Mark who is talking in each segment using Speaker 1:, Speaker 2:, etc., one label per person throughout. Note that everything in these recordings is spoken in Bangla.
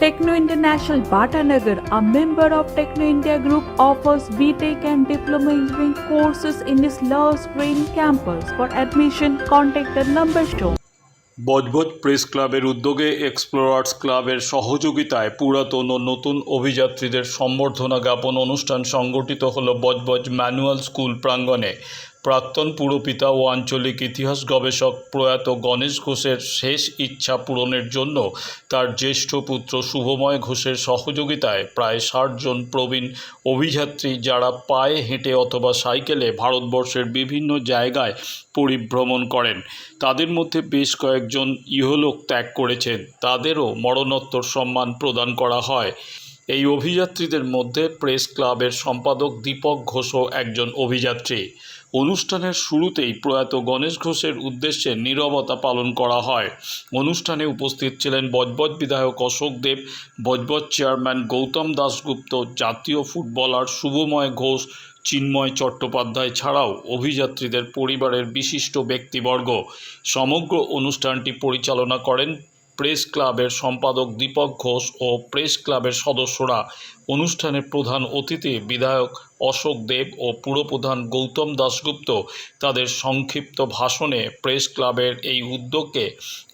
Speaker 1: Techno International Bhatanagar, a member of Techno India Group, offers BTEC and Diploma Engineering courses in its Love Green campus. For admission, contact the number shown.
Speaker 2: Budge Budge press ক্লাবের উদ্যোগে এক্সপ্লোরার্স ক্লাবের সহযোগিতায় পুরাতন ও নতুন অভিযাত্রীদের সম্বর্ধনা জ্ঞাপন অনুষ্ঠান সংগঠিত হল বজবজ ম্যানুয়াল স্কুল প্রাঙ্গণে প্রাক্তন পুরপিতা ও আঞ্চলিক ইতিহাস গবেষক প্রয়াত গণেশ ঘোষের শেষ ইচ্ছা পূরণের জন্য তার জ্যেষ্ঠ পুত্র শুভময় ঘোষের সহযোগিতায় প্রায় ষাট জন প্রবীণ অভিযাত্রী যারা পায়ে হেঁটে অথবা সাইকেলে ভারতবর্ষের বিভিন্ন জায়গায় পরিভ্রমণ করেন, তাদের মধ্যে বেশ কয়েকজন ইহলোক ত্যাগ করেছেন। তাদেরও মরণোত্তর সম্মান প্রদান করা হয়। এই অভিযাত্রীদের মধ্যে প্রেস ক্লাবের সম্পাদক দীপক ঘোষও একজন অভিযাত্রী। অনুষ্ঠানের শুরুতেই প্রয়াত গণেশ ঘোষের উদ্দেশ্যে নীরবতা পালন করা হয়। অনুষ্ঠানে উপস্থিত ছিলেন বজবজ বিধায়ক অশোক দেব, বজবজ চেয়ারম্যান গৌতম দাশগুপ্ত, জাতীয় ফুটবলার শুভময় ঘোষ, চিন্ময় চট্টোপাধ্যায় ছাড়াও অভিযাত্রীদের পরিবারের বিশিষ্ট ব্যক্তিবর্গ। সমগ্র অনুষ্ঠানটি পরিচালনা করেন প্রেস ক্লাবের সম্পাদক দীপক ঘোষ ও প্রেস ক্লাবের সদস্যরা অনুষ্ঠানের প্রধান অতিথি বিধায়ক অশোক দেব ও পুরপ্রধান গৌতম দাশগুপ্ত তাদের সংক্ষিপ্ত ভাষণে প্রেস ক্লাবের এই উদ্যোগকে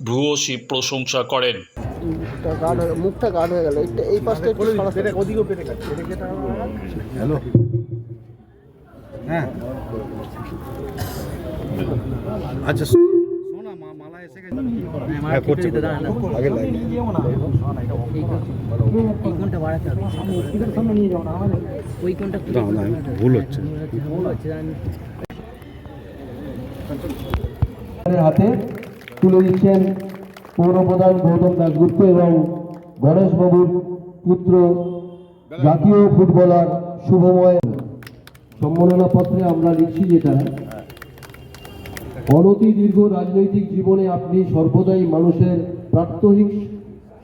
Speaker 2: ভূয়সী প্রশংসা করেন।
Speaker 3: মুখটা গাঢ় মুখটা গাঢ় হয়ে গেল। এই পাশটা
Speaker 4: হ্যালো। হ্যাঁ। আচ্ছা
Speaker 5: সরকারের হাতে তুলে দিচ্ছেন পৌরপ্রধান গৌতম দাসগুপ্ত এবং গণেশবাবুর পুত্র জাতীয় ফুটবলার শুভময়। সম্মাননা পত্রে আমরা লিখছি যেটা অনতি দীর্ঘ রাজনৈতিক জীবনে আপনি সর্বদাই মানুষের প্রাত্যহিক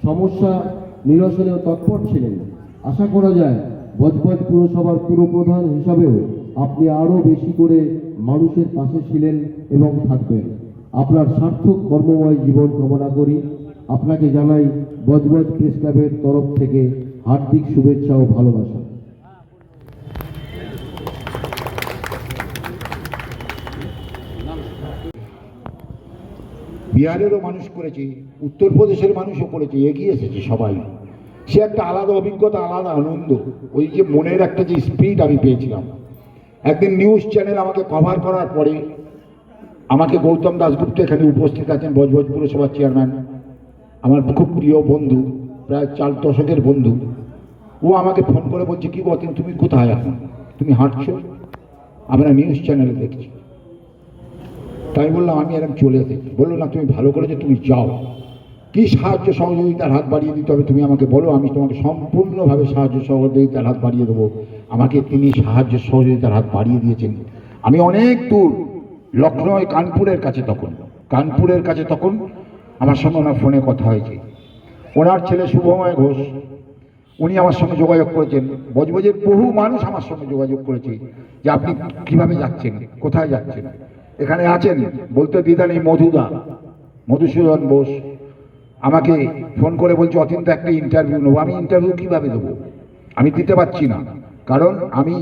Speaker 5: সমস্যা নিরসনেও তৎপর ছিলেন। আশা করা যায়, বজবজ পুরসভার পুরপ্রধান হিসাবেও আপনি আরও বেশি করে মানুষের পাশে ছিলেন এবং থাকবেন। আপনার সার্থক কর্মময় জীবন কামনা করি। আপনাকে জানাই বজবজ প্রেস ক্লাবের তরফ থেকে হার্দিক শুভেচ্ছা ও ভালোবাসা।
Speaker 6: বিহারেরও মানুষ করেছে, উত্তরপ্রদেশের মানুষও করেছে, এগিয়ে এসেছে সবাই। সে একটা আলাদা অভিজ্ঞতা, আলাদা আনন্দ। ওই যে মনের একটা যে স্পিড আমি পেয়েছিলাম। একদিন নিউজ চ্যানেল আমাকে কভার করার পরে আমাকে গৌতম দাসগুপ্ত এখানে উপস্থিত আছেন, বজবজ পুরসভার চেয়ারম্যান আমার খুব প্রিয় বন্ধু, প্রায় চার দশকের বন্ধু। ও আমাকে ফোন করে বলছে, কি বলতেন তুমি কোথায় এখন? তুমি হাঁটছো? আমরা নিউজ চ্যানেলে দেখছি। তাই বললাম, আমি এরকম চলে এসেছি। বলল, না, তুমি ভালো করেছ, তুমি যাও। কি সাহায্য সহযোগিতার হাত বাড়িয়ে দিতে হবে, তুমি আমাকে বলো, আমি তোমাকে সম্পূর্ণভাবে সাহায্য সহযোগিতার হাত বাড়িয়ে দেবো। আমাকে তিনি সাহায্য সহযোগিতার হাত বাড়িয়ে দিয়েছেন। আমি অনেক দূর লখনৌ কানপুরের কাছে তখন, কানপুরের কাছে তখন আমার সঙ্গে ওনার ফোনে কথা হয়েছে। ওনার ছেলে শুভময় ঘোষ, উনি আমার সঙ্গে যোগাযোগ করেছেন। বজবজের বহু মানুষ আমার সঙ্গে যোগাযোগ করেছে যে, আপনি কীভাবে যাচ্ছেন? কোথায় যাচ্ছেন? এখানে আছেন বলতে দ্বিধা নেই মধুদা। মধুসূদন বোস, আমাকে ফোন করে বলছে অতীন্ত একটা ইন্টারভিউ নেব। আমি ইন্টারভিউ কীভাবে দেবো? আমি দিতে পারছি না। কারণ আমি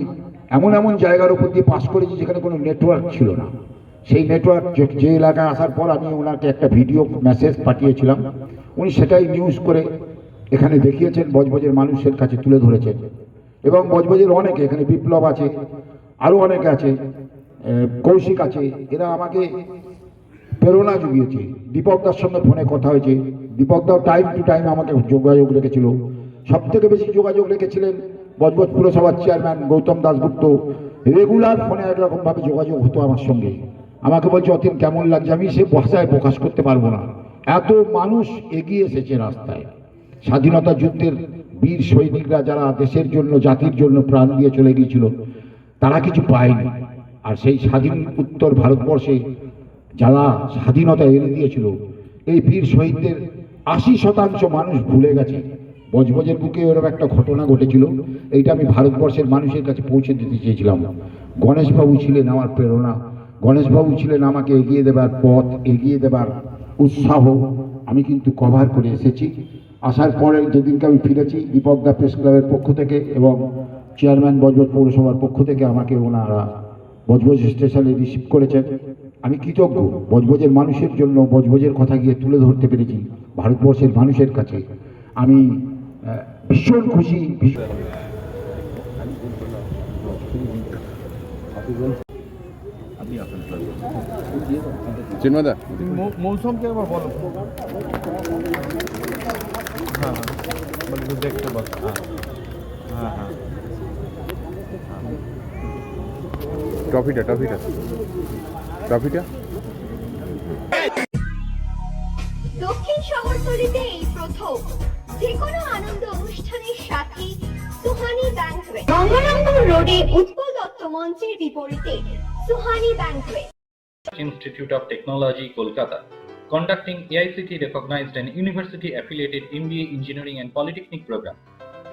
Speaker 6: এমন এমন জায়গার উপর দিয়ে পাস করেছি যেখানে কোনো নেটওয়ার্ক ছিল না। সেই নেটওয়ার্ক যে এলাকায় আসার পর আমি ওনাকে একটা ভিডিও মেসেজ পাঠিয়েছিলাম। উনি সেটাই নিউজ করে এখানে দেখিয়েছেন, বজবজের মানুষের কাছে তুলে ধরেছেন। এবং বজবজের অনেকে, এখানে বিপ্লব আছে, আরও অনেকে আছে কৌশিক আছে, এরা আমাকে প্রেরণা জুগিয়েছে। দীপকদার সঙ্গে ফোনে কথা হয়েছে। দীপকদাও টাইম টু টাইম আমাকে যোগাযোগ রেখেছিল। সব থেকে বেশি যোগাযোগ রেখেছিলেন বজবজ পুরসভার চেয়ারম্যান গৌতম দাসগুপ্ত রেগুলার ফোনে একরকমভাবে যোগাযোগ হতো আমার সঙ্গে। আমাকে বলছে, অতীন, কেমন লাগছে? আমি সে ভাষায় প্রকাশ করতে পারব না। এত মানুষ এগিয়ে এসেছে রাস্তায়। স্বাধীনতা যুদ্ধের বীর সৈনিকরা যারা দেশের জন্য, জাতির জন্য প্রাণ দিয়ে চলে গিয়েছিল, তারা কিছু পায়নি। আর সেই স্বাধীন উত্তর ভারতবর্ষে যারা স্বাধীনতা এনে দিয়েছিল, এই বীর শহীদদের আশি শতাংশ মানুষ ভুলে গেছে। বজবজের বুকে ওরকম একটা ঘটনা ঘটেছিল, এইটা আমি ভারতবর্ষের মানুষের কাছে পৌঁছে দিতে চেয়েছিলাম। গণেশবাবু ছিলেন আমার প্রেরণা। গণেশবাবু ছিলেন আমাকে এগিয়ে দেবার পথ, এগিয়ে দেবার উৎসাহ। আমি কিন্তু কভার করে এসেছি। আসার পরে যেদিনকে আমি ফিরেছি দীপক দা প্রেস ক্লাবের পক্ষ থেকে এবং চেয়ারম্যান বজবজ পৌরসভার পক্ষ থেকে আমাকে ওনারা বজবজ স্টেশনে রিসিভ করেছেন। আমি কৃতজ্ঞ বজবজের মানুষের জন্য বজবজের কথা গিয়ে তুলে ধরতে পেরেছি ভারতবর্ষের মানুষের কাছে। আমি ভীষণ খুশি ভীষণ
Speaker 4: চিন্ময়দা।
Speaker 3: মৌসুমকে একবার বলো। হ্যাঁ হ্যাঁ। বলে একটু দেখতে হ্যাঁ হ্যাঁ।
Speaker 4: ট্রফিটা ট্রফিটা ট্রফিটা
Speaker 7: দক্ষিণ শহরতলিতে এই প্রথম যে কোনো আনন্দ অনুষ্ঠানের সাথে সুহানি ব্যাংকুয়েট গঙ্গারামপুর রোডে উৎপল দত্ত মঞ্চের বিপরীতে Suhani banquet
Speaker 8: Institute of Technology, Kolkata, conducting AICT recognized and university affiliated MBA Engineering and Polytechnic program.